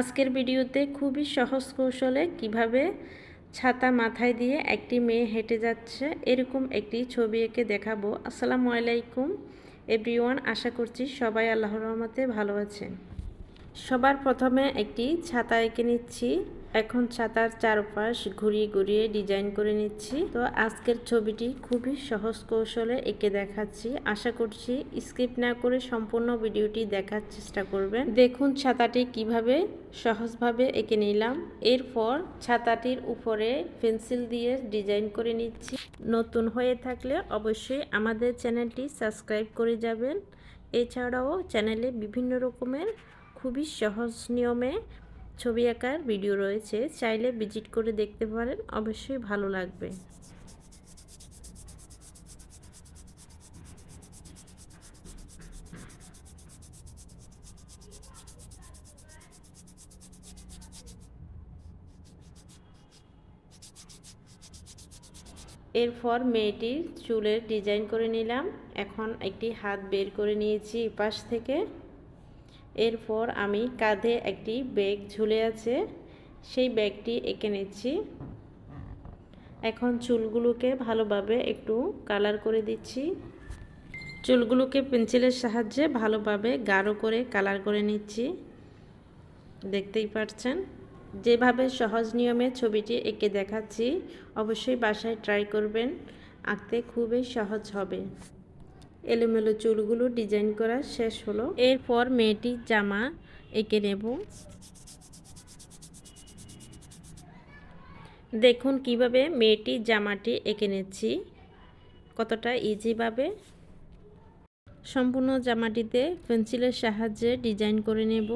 আজকের ভিডিওতে খুবই সহজ কৌশলে কীভাবে ছাতা মাথায় দিয়ে একটি মেয়ে হেঁটে যাচ্ছে, এরকম একটি ছবি এঁকে দেখাবো। আসসালামু আলাইকুম, এভরিওয়ান, আশা করছি সবাই আল্লাহর রহমতে ভালো আছেন। সবার প্রথমে একটি ছাতা এঁকে নিচ্ছি। এখন ছাতার চারপাশ ঘুরিয়ে ঘুরিয়ে ডিজাইন করে নিচ্ছি। তো আজকের ছবিটি খুবই সহজ কৌশলে এঁকে দেখাচ্ছি। আশা করছি স্কিপ না করে সম্পূর্ণ ভিডিওটি দেখার চেষ্টা করবেন। দেখুন ছাতাটি কীভাবে সহজভাবে এঁকে নিলাম। এরপর ছাতাটির উপরে পেন্সিল দিয়ে ডিজাইন করে নিচ্ছি। নতুন হয়ে থাকলে অবশ্যই আমাদের চ্যানেলটি সাবস্ক্রাইব করে যাবেন। এছাড়াও চ্যানেলে বিভিন্ন রকমের খুবই সহজ নিয়মে ছবি আঁকার ভিডিও রয়েছে, চাইলে ভিজিট করে দেখতে পারেন, অবশ্যই ভালো লাগবে। এরপর মেয়েটির চুলের ডিজাইন করে নিলাম। এখন একটি হাত বের করে নিয়েছি পাশ থেকে। এরপর আমি কাঁধে একটি ব্যাগ ঝুলে আছে, সেই ব্যাগটি এঁকে নিচ্ছি। এখন চুলগুলোকে ভালোভাবে একটু কালার করে দিচ্ছি। চুলগুলোকে পেন্সিলের সাহায্যে ভালোভাবে গাঢ় করে কালার করে নিচ্ছি। দেখতেই পাচ্ছেন যেভাবে সহজ নিয়মে ছবিটি এঁকে দেখাচ্ছি, অবশ্যই বাসায় ট্রাই করবেন। আঁকতে খুবই সহজ হবে। এলোমেলো চুলগুলো ডিজাইন করা শেষ হলো। এরপর মেয়েটির জামা এঁকে নেব। দেখুন কীভাবে মেয়েটির জামাটি এঁকে নিচ্ছি। কতটা ইজিভাবে সম্পূর্ণ জামাটিতে পেন্সিলের সাহায্যে ডিজাইন করে নেব।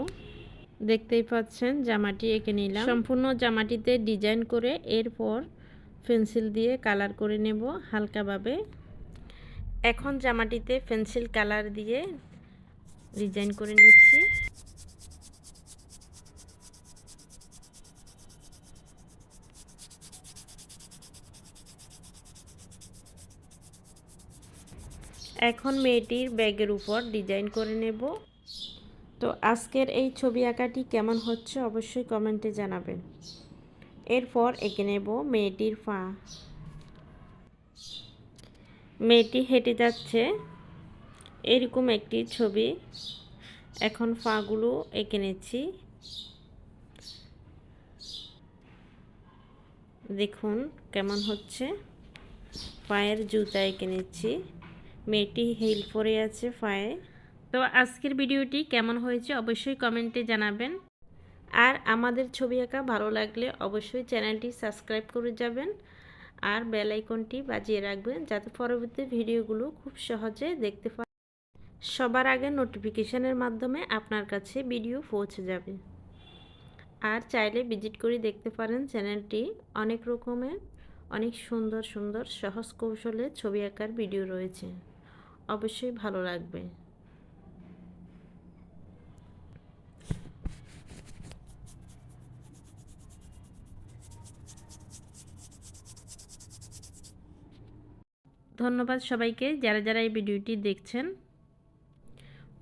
দেখতেই পাচ্ছেন, জামাটি এঁকে নিলাম। সম্পূর্ণ জামাটিতে ডিজাইন করে এরপর পেন্সিল দিয়ে কালার করে নেব হালকাভাবে। এখন জামাটিতে পেন্সিল কালার দিয়ে ডিজাইন করে নিচ্ছি। এখন মেয়েটির ব্যাগের উপর ডিজাইন করে নেব। তো আজকের এই ছবি আঁকাটি কেমন হচ্ছে অবশ্যই কমেন্টে জানাবেন। এরপর এঁকে নেব মেয়েটির পা। মেয়েটি হেঁটে যাচ্ছে। এরকম একটি ছবি। এখন ফাগুলো এঁকে নিচ্ছি। দেখুন কেমন হচ্ছে। পায়ের জুতা এঁকে নিচ্ছি। মেয়েটি হিল পরে আছে পায়ে। তো আজকের ভিডিওটি কেমন হয়েছে অবশ্যই কমেন্টে জানাবেন। আর আমাদের ছবি আঁকা ভালো লাগলে অবশ্যই চ্যানেলটি সাবস্ক্রাইব করে যাবেন। আর বেল আইকনটি বাজিয়ে রাখবেন যাতে পরবর্তী ভিডিওগুলো খুব সহজে দেখতে পান। সবার আগে নোটিফিকেশানের মাধ্যমে আপনার কাছে ভিডিও পৌঁছে যাবে। আর চাইলে ভিজিট করে দেখতে পারেন চ্যানেলটি অনেক রকমের, অনেক সুন্দর সুন্দর সহজ কৌশলে ছবি আঁকার ভিডিও রয়েছে। অবশ্যই ভালো লাগবে। ধন্যবাদ সবাইকে যারা যারা এই ভিডিওটি দেখছেন।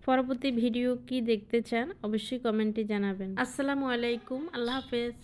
পরবর্তী ভিডিও কি দেখতে চান অবশ্যই কমেন্টে জানাবেন। আসসালামু আলাইকুম, আল্লাহ হাফেজ।